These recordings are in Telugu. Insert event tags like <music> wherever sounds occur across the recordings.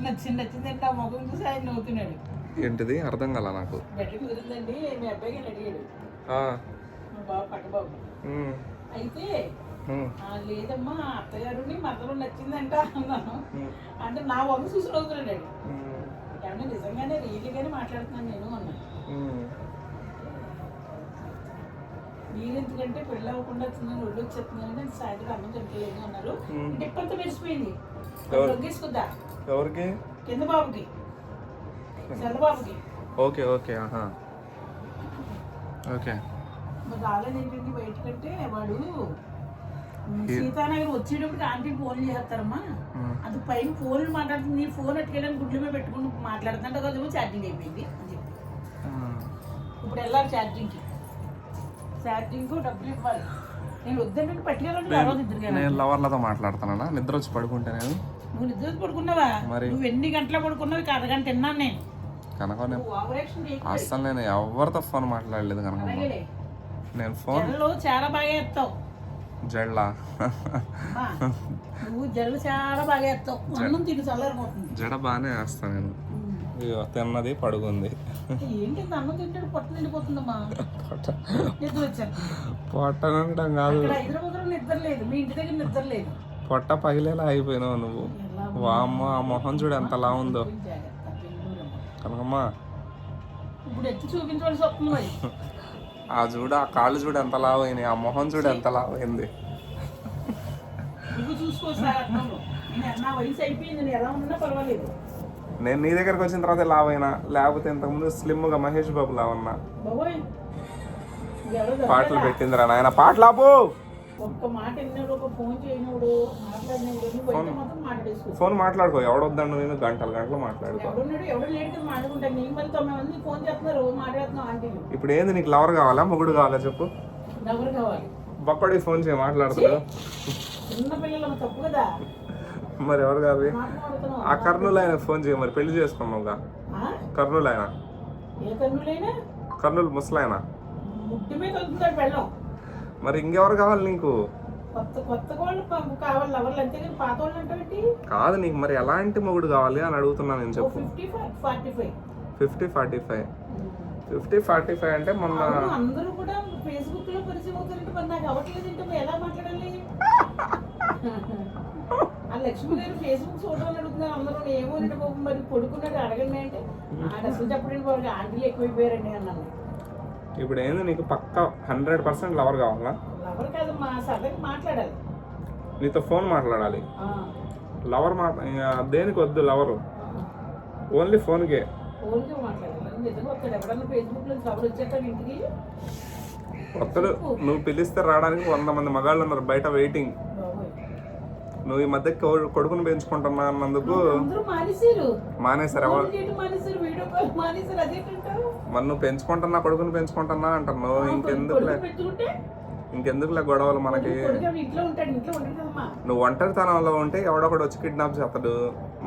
నచ్చింది నచ్చిందంటే ఆ ముఖం చూసి ఆయన నవ్వుతున్నాడు. ఏంటిది? అర్థం కల నాకు? బెడ్ కుదిరిందండి మీ అబ్బాయి అడిగాడు. మా బాబు. పట్టబాబు అయితే ఉమ్, "ఆ, లేదమ్మా అత్తగారుని మద్దలు నచ్చిందంట అన్నాను. అంటే నా వంక చూసి నవ్వుతున్నాడు. ఏమన్నా నిజంగానే రియల్గానే మాట్లాడుతున్నాను నేను అన్నాను ఉమ్. మీరు ఎందుకంటే పెళ్ళి అవ్వకుండా వచ్చిందని ఒళ్ళు వచ్చేస్తుందని నేను సాయంత్రం అన్నం తింటలేదు అన్నారు. డిప్పంతా మెరిసిపోయింది. ఎవరు? ఎవరికి? కింద బాబుకి చంద్రబాబుకి. ఓకే ఓకే ఆహా. ఓకే. మరి రాలేదు ఏంటంటే బయటకంటే వాడు సీతానగర్ వచ్చేటప్పుడు ఆంటీ ఫోన్ చేస్తారమ్మా. అది పైన ఫోన్ మాట్లాడుతుంది. నీ ఫోన్ ఎట్టుకెళ్ళని గుడ్ల మీద పెట్టుకుని మాట్లాడుతుంటే కదా ఛార్జింగ్ అయిపోయింది అని చెప్పి. ఇప్పుడు వెళ్ళాలి ఛార్జింగ్కి ఛార్జింగ్ డబ్బులు ఇవ్వాలి. నేను వద్దంటే పట్టుకెళ్ళండి నేను లవర్లతో మాట్లాడుతానా నిద్ర వచ్చి పడుకుంటే నేను నువ్వు నిద్ర పడుకున్నావా? నువ్వు ఎన్ని గంటలు పడుకున్నావు? ఇక అరగంట తిన్నాను నేను. కనుక నేను ఎవరితో ఫోన్ మాట్లాడలేదు కనుక నేను ఫోన్ చాలా బాగా ఎత్తావు జడ్లా నువ్వు జడలు చాలా బాగా ఎత్తావు అన్నం తిని చల్లారిపోతుంది. జడ బాగానే వేస్తాను నేను. తిన్నది పడుకుంది. ఏంటి అన్నం తింటాడు పొట్ట నిండిపోతుందమ్మా? నిద్ర వచ్చాను పొట్టనడం కాదు. హైదరాబాద్లో నిద్ర లేదు. మీ ఇంటి దగ్గర నిద్ర లేదు. పొట్ట పగిలేలా అయిపోయినావు నువ్వు. వామ్మ ఆ మొహం చూడు ఉందో. జాగ్రత్త, బెంగళూరు అమ్మ. కనకమ్మా ఆ చూడు ఆ కాళ్ళు చూడు ఎంత లావు అయినాయి ఆ మొహం చూడు ఎంత లావు అయింది నేను నా దగ్గరకు వచ్చిన తర్వాత లావు అయినా లేకపోతే ఇంతకుముందు స్లిమ్గా మహేష్ బాబు లా ఉన్నా. బాబోయ్. ఎవరు పాటలు పెట్టిందిరా నాయన. పాటలు ఆపు! ఒక్క మాట ఒక ఫోన్ బయట మాత్రం మాట్లాడేసుకో. ఫోన్ మాట్లాడుకో. ఎవడొద్దండు నేను గంటలు గంటలు మాట్లాడుకో. ఎవడున్నాడు ఎవడు లేడు కదా మాట్లాడుకుంటాను నేను మళ్ళీ తొమ్మిది మంది ఫోన్ చేస్తున్నారు మాట్లాడుతున్నావు ఇప్పుడు ఏంది నీకు లవర్ కావాలా మొగుడు కావాలా చెప్పు. ఎవరు కావాలి. బక్కడి ఫోన్ చేయి మాట్లాడుతాడు. చిన్న పిల్లలు తప్పు కదా. మరి ఎవరు మాట్లాడుతున్నావు. ఆ కర్నూలు ఆయన ఫోన్ చేయి మరి పెళ్ళి చేసుకున్నావుగా ఆ? కర్నూలు ఆయన కర్నూలు ముసలాయన. ముట్టి మీద మరి ఇంకెవరు కావాలి నీకు? కాదు నీకు మరి ఎలాంటి మొగుడు కావాలి అని అడుగుతున్నాను నేను చెప్పు. Fifty forty five. Fifty forty five. అంటే మొన్న అందరూ కూడా ఫేస్బుక్లో పరిచయం అవుతారంటే మరి నాకు అవ్వట్లేదు అంటే మరి ఎలా మాట్లాడాలి? ఆ లక్ష్మి గారు ఫేస్బుక్ చూడాలని అడుగుతున్నారు అందరూ ఏమో అంటే బాబు మరి కొడుకున్నాడు అడగండి అంటే అసలు చెప్పండి బాబు ఆంటీలు ఎక్కువైపోయారండి అన్నాను. ఇప్పుడు ఏంది నీకు పక్క హండ్రెడ్ పర్సెంట్ లవర్ కావాలా? ఎవరు కాదు మా సరదాగా మాట్లాడాలి. నీతో ఫోన్ మాట్లాడాలి. లవర్ మా దేనికి వద్దు లవరు? ఓన్లీ ఫోన్కే. మాట్లాడాలి. నిజంగా ఎవడన్నా ఇంటికి? వస్తాడు నువ్వు పిలిస్తే రావడానికి వంద మంది మగాళ్ళు ఉన్నారు బయట వెయిటింగ్ నువ్వు ఈ మధ్య కొడుకుని పెంచుకుంటున్నా అన్నందుకు మానేశారు మరి నువ్వు పెంచుకుంటున్నా కొడుకుని పెంచుకుంటున్నా అంటున్నావు ఇంకెందుకులే ఇంకెందుకులే గొడవలు మనకి? నువ్వు ఒంటరితనంలో ఉంటే ఎవడొకడు వచ్చి కిడ్నాప్ చేస్తాడు.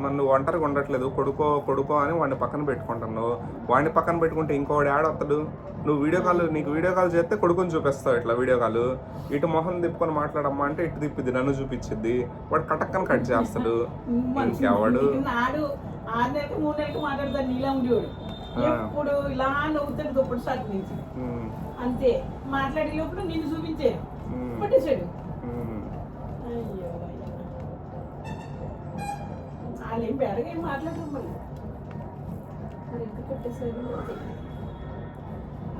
మరి నువ్వు ఒంటరిగా ఉండట్లేదు కొడుకో కొడుకో అని వాడిని పక్కన పెట్టుకుంటున్నావు వాడిని పక్కన పెట్టుకుంటే ఇంకోటి యాడ్ వస్తాడు నువ్వు వీడియో కాల్ నీకు వీడియో కాల్ చేస్తే కొడుకుని చూపిస్తావు ఇట్లా వీడియో కాల్. ఇటు మొహం తిప్పుకొని మాట్లాడమ్మా అంటే ఇటు తిప్పిద్ది నన్ను చూపించిద్ది. వాడు కటక్కని కట్ చేస్తాడు. ఇంకెవడు? ఆరు నెలలకు మూడు నెలలకు మాట్లాడతాడు నీలా ఉండేవాడు. ఎప్పుడు ఇలా నవ్వుతాడు దుప్పటి షాట్ నుంచి. అంతే. మాట్లాడే లోపల నిన్ను చూపించారు. ఉమ్, పట్టేశాడు. అయ్యో. వాళ్ళు ఏం పెరగా ఏం మాట్లాడరు మరి మరి ఎందుకు కొట్టేశారు?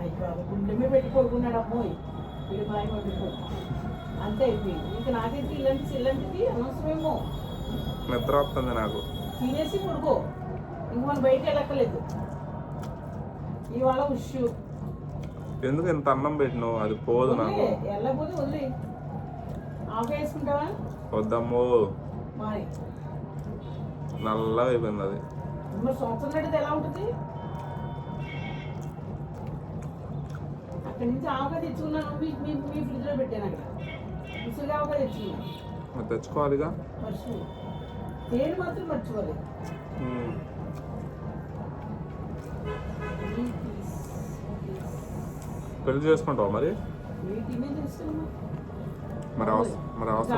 అయ్యో బాబు గుండె మీద పెట్టి పడుకున్నాడు అమ్మోయ్. వీడు మాయ పడుకో. అంతే అయిపోయింది. ఇంకా నాకైతే ఇలాంటి ఇలాంటిది అనవసరమేమో. నిద్ర వస్తుంది నాకు. తినేసి పడుకో. ఇంక మనం బయట వెళ్ళక్కర్లేదు. ఇవాళ ఉష్. ఎందుకు ఇంత అన్నం పెట్టినావు? అది పోదు నాకు. వెళ్ళకపోతే వదిలే. ఆఫ్ వేసుకుంటావా? వద్దమ్మో. మరి. నల్లగా అయిపోయింది అది. మరి సంవత్సరం నడితే ఎలా ఉంటుంది? అక్కడి నుంచి ఆవగా తెచ్చుకున్నాను మీ మీ మీ ఫ్రిడ్జ్లో పెట్టాను అక్కడ. ఉసురుగా ఆవగా తెచ్చుకున్నాను తెచ్చుకోవాలిగా? తేనె మాత్రం మర్చిపోలేదు. పెళ్ళి చేసుకుంటావు మరి? మరి మరి అవసరం?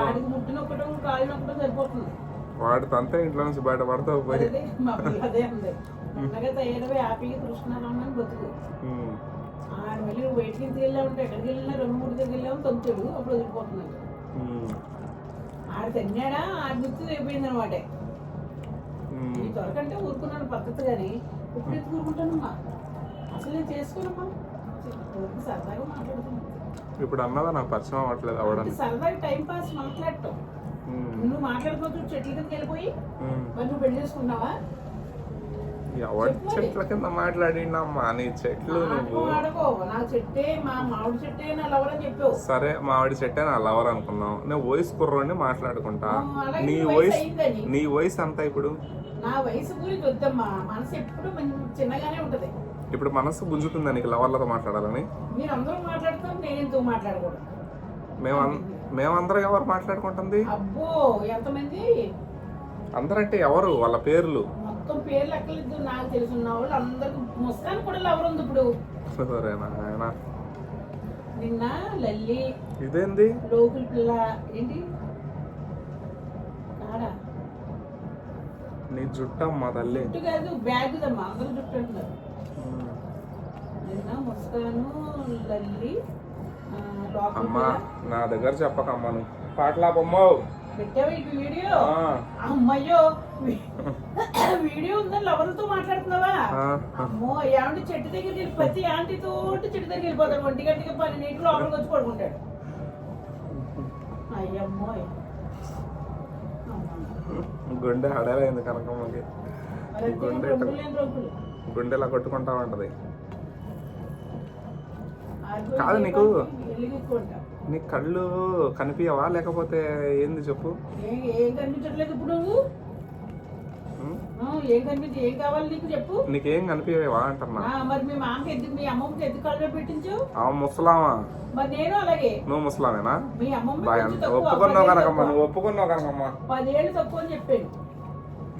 వాడితో అంతే ఇంట్లో నుంచి పోయి. <laughs> కృష్ణారామని బతుకు. ఉమ్. ఆడ మళ్ళీ నువ్వు బయటికి అంటే ఎక్కడికి వెళ్ళినా రెండు మూడు దగ్గర వెళ్ళావు తొంతుడు అప్పుడు వదిలిపోతున్నాడు. ఆడ తిన్నాడా? ఆడ గుర్తు అయిపోయింది అనమాట త్వరకంటే ఊరుకున్నాను పద్ధతి కానీ ఇప్పుడు ఎందుకు ఊరుకుంటానమ్మా? అసలు నేను చేసుకోనమ్మా. సరదాగా మాట్లాడుతున్నాను ఇప్పుడు అన్నదా నాకు పరిచయం అవ్వట్లేదు అవడానికి? సరదాగా టైం పాస్ మాట్లాడటం. నువ్వు మాట్లాడుకోవచ్చు చెట్ల కిందకి వెళ్ళిపోయి. మరి నువ్వు పెళ్ళి చేసుకున్నావా? ఎవరి చెట్ల కింద మాట్లాడినమ్మా నీ చెట్లు నువ్వు. మా మామిడి చెట్టే నా లవరని చెప్పావు. సరే మావిడి చెట్టే నా లవర్ అనుకున్నాం నేను వయసు కుర్రోడిని మాట్లాడుకుంటా. నీ వయసు. నీ వయసు అంతా ఇప్పుడు? నా వయసు గురించి వద్దమ్మా. మనసు ఎప్పుడు చిన్నగానే ఉంటది. ఇప్పుడు మనసు గుంజుతుందా నీకు లవర్లతో మాట్లాడాలని? మీరు అందరూ మాట్లాడుతాం నేను ఎందుకు మాట్లాడకూడదు? మేమం మేమందరం ఎవరు మాట్లాడుకుంటుంది? అబ్బో ఎంతమంది? అందరంటే ఎవరు? వాళ్ళ పేర్లు. మొత్తం పేర్లు ఎక్కలేదు నాకు తెలుసున్న వాళ్ళు అందరికి ముస్కాన్ కూడా లవర్ ఉంది ఇప్పుడు. నిన్న లల్లి ఇదేంది? లోకుల పిల్ల ఏంటి? కాడా? నీ జుట్టమ్మా తల్లి. జుట్టు కాదు బ్యాగ్ దమ్మా అందరూ జుట్టు ఉమ్. నిన్న ముస్కాను లల్లి అమ్మా. నా దగ్గర చెప్పకమ్మా నువ్వు. పాటలాపమ్మో పెట్టావా ఈ వీడియో? అమ్మయ్యో వీడియో ఉందని లవర్లతో మాట్లాడుతున్నావా? అమ్మో ఏమంటే చెట్టు దగ్గరికి వెళ్ళి ప్రతి ఆంటీతో చెట్టు దగ్గరికి వెళ్ళిపోతాడు. ఒంటి గంటకి పని నీటి లోపలికి వచ్చి పడుకుంటాడు. అయ్యమ్మోయ్ అమ్మ. గుండె హడలైంది కనకమ్మకి. గుండె రంగులు. గుండెలా కొట్టుకుంటా ఉంటది. కాదు నీకు-. నీ కళ్ళు కనిపించవా లేకపోతే ఏంది చెప్పు? ఏ- కనిపించట్లేదు ఇప్పుడు ఏం కనిపించి ఏం కావాలి నీకు చెప్పు. నీకేం కనిపించవా అంటున్నా. ఆ, మరి మీ మామకి ఎందుకు మీ అమ్మమ్మకి ఎందుకు పెట్టించు? ఆ ముసలామా? మరి నేను అలాగే. నువ్వు ముసలామేనా? మీ అమ్మమ్మ ఒప్పుకున్నావు కనకమ్మ. నువ్వు ఒప్పుకున్నావు కనకమ్మ. పదేళ్ళు తక్కువ అని చెప్పాను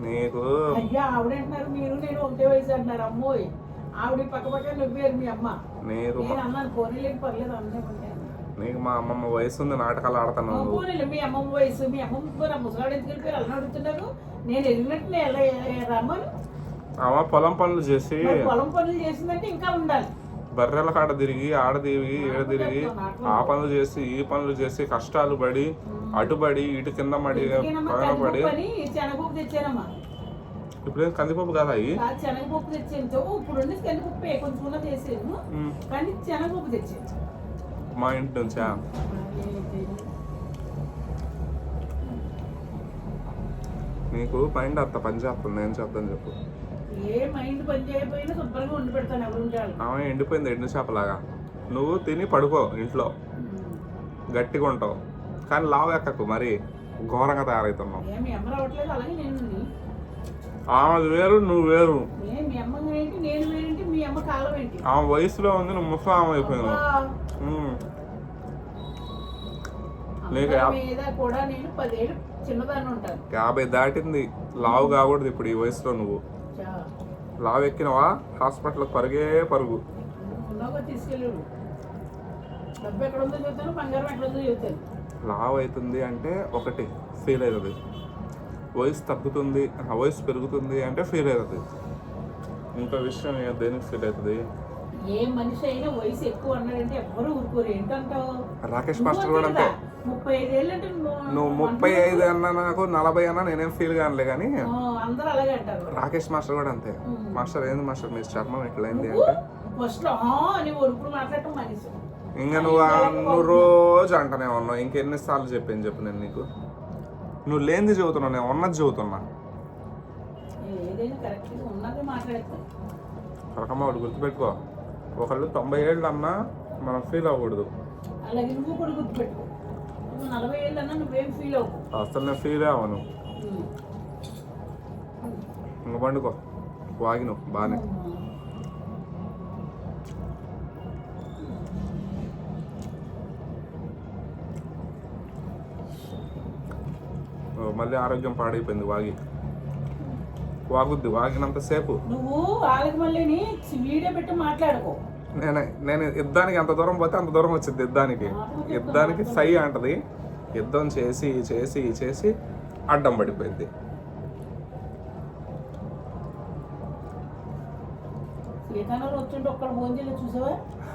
నీకు? అయ్యా ఆవిడంటున్నారు మీరు నేను ఒకటే వయసు అంటున్నారు. అమ్మోయ్ ఆవిడ పక్క పక్క నవ్వారు మీ అమ్మ. నేను అన్నాను పోనీలేదు పర్లేదు అన్నీ నీకు మా అమ్మమ్మ వయసు ఉంది నాటకాలు ఆడుతున్నావు మీ అమ్మమ్మ వయసు మీ అమ్మమ్మ నా ముసలాడు ఎందుకు వెళ్ళిపోయారు అలా అడుగుతున్నారు? నేను వెళ్ళినట్టు రమ్మను? పొలం పనులు చేసి పొలం పనులు చేసిందంటే ఇంకా ఉండాలి. బర్రెల కాడ తిరిగి ఆడ తిరిగి ఈడ తిరిగి ఆ పనులు చేసి ఈ పనులు చేసి కష్టాలు పడి అటుబడి ఇటు కింద పైన పడి. ఇప్పుడేం కందిపప్పు కాదా ఆ శనగపప్పు తెచ్చాను. ఇప్పుడు కందిపప్పు కొంచెం చేసాను. కానీ శనగపప్పు తెచ్చాను. మా ఇంటి నుంచా నీకు మైండ్ అంత పని చేస్తుంది ఏం చేద్దాం చెప్పు ఆమె ఎండిపోయింది ఎండు చేపలాగా. నువ్వు తిని పడుకో ఇంట్లో. గట్టిగా ఉంటావు. కానీ లావు ఎక్కకు మరి ఘోరంగా తయారవుతున్నావు. ఆమె వేరు నువ్వు వేరు. ఆమె వయసులో ఉంది నువ్వు ముసలాం యాభై దాటింది. లావు కాకూడదు ఇప్పుడు ఈ వయసులో నువ్వు. లావు ఎక్కినవా? హాస్పిటల్ పరుగే పరుగు. లావు అవుతుంది అంటే ఒకటి ఫీల్ అవుతుంది. వయసు తగ్గుతుంది ఆ వయసు పెరుగుతుంది అంటే ఫీల్ అవుతుంది. ఇంకో విషయం దేనికి ఫీల్ అవుతుంది? ఏ మనిషి అయినా వయసు ఎక్కువ అన్నాడంటే ఎవ్వరు ఊరుకోరు. ఏంటంటావు? రాకేష్ మాస్టర్ కూడా అంతే. ముప్పై ఐదేళ్ళు అంటే నువ్వు ముప్పై ఐదు అన్నా నాకు నలభై అన్నా నేనేం ఫీల్ కానులే కానీ అందరూ అలాగే అంటారు. రాకేష్ మాస్టర్ కూడా అంతే. మాస్టర్ ఏంది మాస్టర్? మీ చర్మం ఎట్లయింది అంటే? ఫస్ట్ అని మాట్లాడటం మనిషి ఇంకా నువ్వు నువ్వు రోజు అంటనే ఉన్నావు. ఇంకెన్నిసార్లు చెప్పాను చెప్పు నేను నీకు. నువ్వు లేనిది చెబుతున్నావు నేను ఉన్నది చెబుతున్నా ఏదైనా కరెక్ట్గా ఉన్నది మాట్లాడతాను రకమ్మ గుర్తుపెట్టుకో. ఒకళ్ళు తొంభై ఏళ్ళు అన్నా మనం ఫీల్ అవ్వకూడదు. అసలు నేను ఫీల్ అవ్వను. ఇంక పండుకో. వాగిను. బాగానే ఓ, మళ్ళీ ఆరోగ్యం పాడైపోయింది వాగి. వాగుద్ది వాగినంతసేపు నువ్వు వాళ్ళకి మళ్ళీ వీడియో పెట్టి మాట్లాడుకో. నేను నేను యుద్ధానికి ఎంత దూరం పోతే అంత దూరం వచ్చింది యుద్ధానికి. యుద్ధానికి సై అంటది. యుద్ధం చేసి చేసి చేసి అడ్డం పడిపోయింది. చూసావా?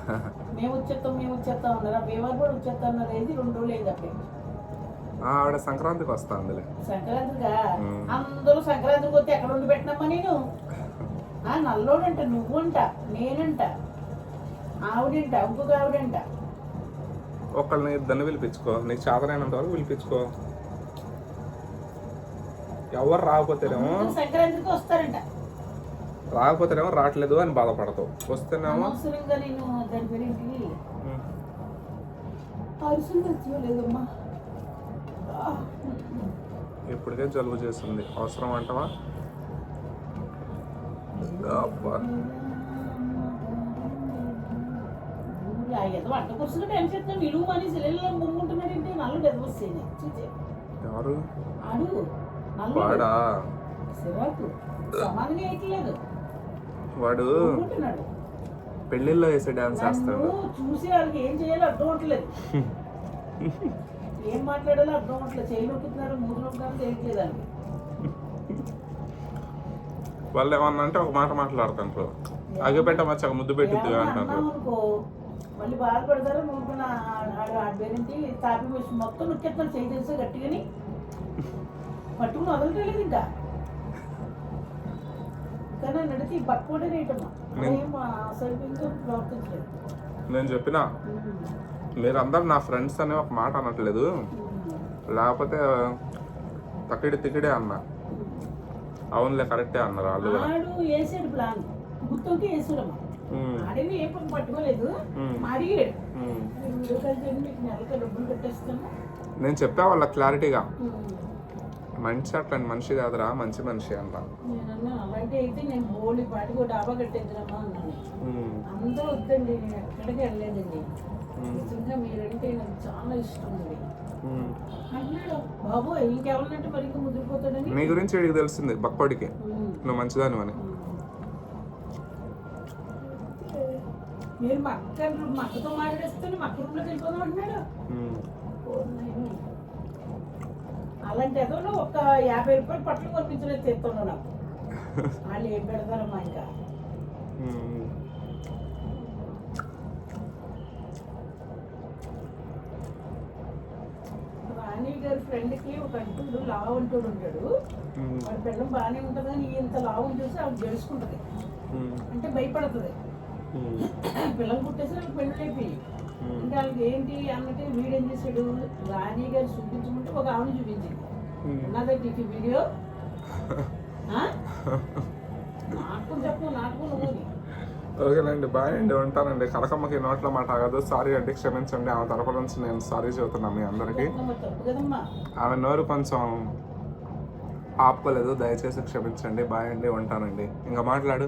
<laughs> మేము వచ్చేస్తాం మేము వచ్చేస్తాం అన్నారా? ఆ కూడా వచ్చేస్తాం అన్నారు ఏది రెండు రోజులు అయింది అక్కడ. ఆవిడ సంక్రాంతికి వస్తా అందులే సంక్రాంతిగా ఉమ్. అందరూ సంక్రాంతికి వస్తే ఎక్కడ ఉండి పెట్టినమ్మా నేను? ఆ నల్లోడంట నువ్వంట నేనంట ఆవిడంట ఇంకొక ఆవిడంట. ఒకళ్ళని ఇద్దరిని పిలిపించుకో నీకు చేతనైనంత వరకు పిలిపించుకో. ఎవరు రాకపోతేనేమో సంక్రాంతికి వస్తారంట. రాకపోతేనేమో రావట్లేదు అని బాధపడతావు. వస్తేనేమో అనవసరంగా నేను దాని పేరేంటి? ఉమ్, అరిసెలు తెచ్చుకోలేదమ్మా ఇప్పటికే జలుబు చేస్తుంది అవసరం అంటవా? ఎవరు? వాడా? వాడు పెళ్ళిళ్ళలో వేసే డాన్స్ చేస్తాడు. చూసి వాళ్ళకి ఏం చేయాలో అర్థం అవట్లేదు <laughs> ఏం మాట్లాడాలో అర్థం అవట్లేదు చేయి నొక్కుతున్నారు మూడు నొక్కుతున్నారు తెలియట్లేదండి వాళ్ళు ఏమన్నా అంటే ఒక మాట మాట్లాడుతుంటారు అగ్గిపెట్ట మచ్చక ముద్దు పెట్టిద్ది అంటారు మళ్ళీ బాధపడతారు నువ్వు ఆడబేరేంటి తాపి వేసి మొత్తం నొక్కేస్తాను చేయి తెలిసే గట్టిగాని. పట్టుకుని వదలట్లేదు ఇంకా. కానీ నడిచి బట్టుకోడే రేటమ్మా ఏం అసలు ప్రవర్తించలేదు. నేను చెప్పిన? మీరందరు నా ఫ్రెండ్స్ అని ఒక మాట అనట్లేదు. లేకపోతే తక్కిడి తికిడే అన్న. అవునులే కరెక్టే అన్నారు వాళ్ళు ఏం పని పట్టుకోలేదు. అడిగాడు. నేను చెప్పా వాళ్ళకి క్లారిటీగా మనిషి అట్లాంటి మనిషి కాదురా మంచి మనిషి అంట. అందరూ వద్దండి నేను ఎక్కడికి వెళ్ళలేదండి. ఉమ్, నిజంగా మీరంటే నాకు చాలా ఇష్టం అండి. ఉమ్. అన్నాడు బాబు ఇంకెవరినంటే మరి ఇంకా ముదిరిపోతాడని? నీ గురించి వీడికి తెలిసింది బక్కోడికి. నువ్వు మంచిదాని అని. మీరు మా అక్క మా అక్కతో మాట్లాడేస్తే మా అక్క రూమ్లోకి వెళ్ళిపోదాం అంటున్నాడు. అలాంటి ఏదో ఒక యాభై రూపాయలు పట్లు కొనిపించలేదు తెస్తున్నాడు నాకు. వాళ్ళు ఏం పెడతారమ్మా ఇంకా? రాణి గారి ఫ్రెండ్కి ఒక అంటుడు లావు అంటుడు ఉంటాడు. వాడి పిల్లం బాగానే ఉంటుంది కానీ ఇంత లావు చూసి ఆవిడ గెలుచుకుంటుంది అంటే భయపడుతుంది. పిల్లలు పుట్టేసి పెళ్ళి అయిపోయి అంటే వాళ్ళకి ఏంటి అన్నట్టు వీడేం చేశాడు? రాణి గారు చూపించమంటే ఒక ఆవిడ చూపించింది. ఉన్నదండి ఈ వీడియో? <laughs> నాకు చెప్పు నాకు నువ్వు. ఓకేనండి బాయ్ అండి ఉంటానండి. కనకమ్మకి నోట్ల మాట ఆగదు. సారీ అండి క్షమించండి. ఆమె తరపు నుంచి నేను సారీ చెబుతున్నాను మీ అందరికీ. ఆమె నోరు కొంచెం ఆపుకోలేదు. దయచేసి క్షమించండి. బాయ్ అండి ఉంటానండి. ఇంకా మాట్లాడు.